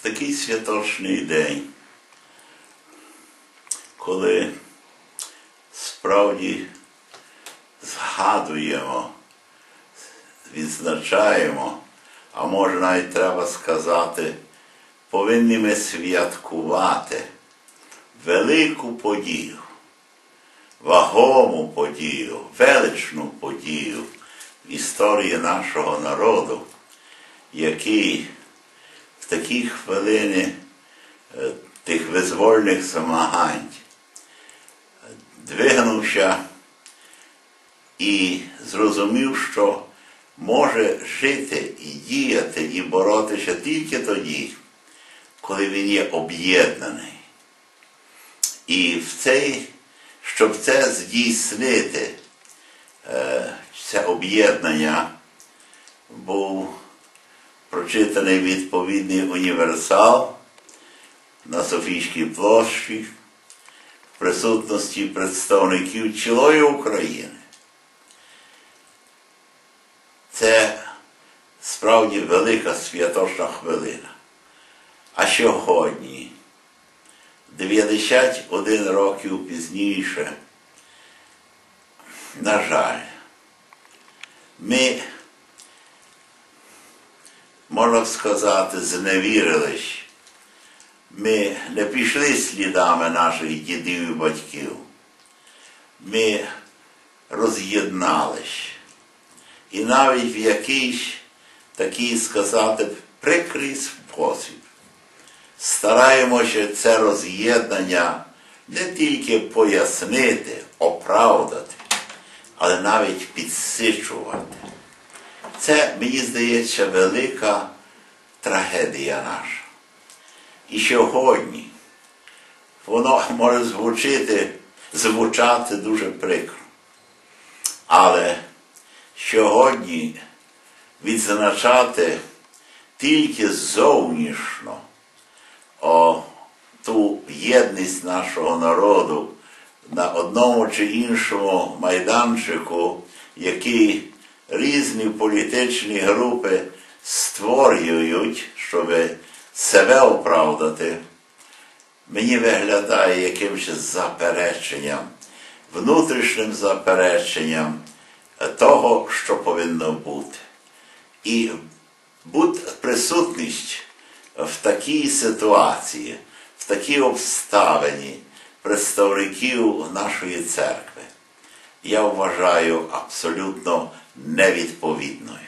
в такий святочний день, коли справді згадуємо, відзначаємо, а може навіть треба сказати, повинні ми святкувати велику подію, вагому подію, величну подію в історії нашого народу, який в такі хвилини е, тих визвольних змагань двигнувся і зрозумів, що може жити і діяти, і боротися тільки тоді, коли він є об'єднаний. І в цей, щоб це здійснити, е, це об'єднання був прочитаний відповідний універсал на Софійській площі в присутності представників цілої України. Це справді велика святочна хвилина. А сьогодні, 91 років пізніше, на жаль, ми, можна сказати, зневірились. Ми не пішли слідами наших дідів і батьків. Ми роз'єднались. І навіть в якийсь такий сказати прикрий спосіб стараємося це роз'єднання не тільки пояснити, оправдати, але навіть підсичувати. Це, мені здається, велика трагедія наша. І сьогодні воно може звучити, звучати дуже прикро. Але сьогодні відзначати тільки зовнішньо о, ту єдність нашого народу на одному чи іншому майданчику, який різні політичні групи створюють, щоб себе оправдати, мені виглядає якимось запереченням, внутрішнім запереченням того, що повинно бути. І будь присутність в такій ситуації, в такій обставині представників нашої церкви, я вважаю абсолютно невідповідною.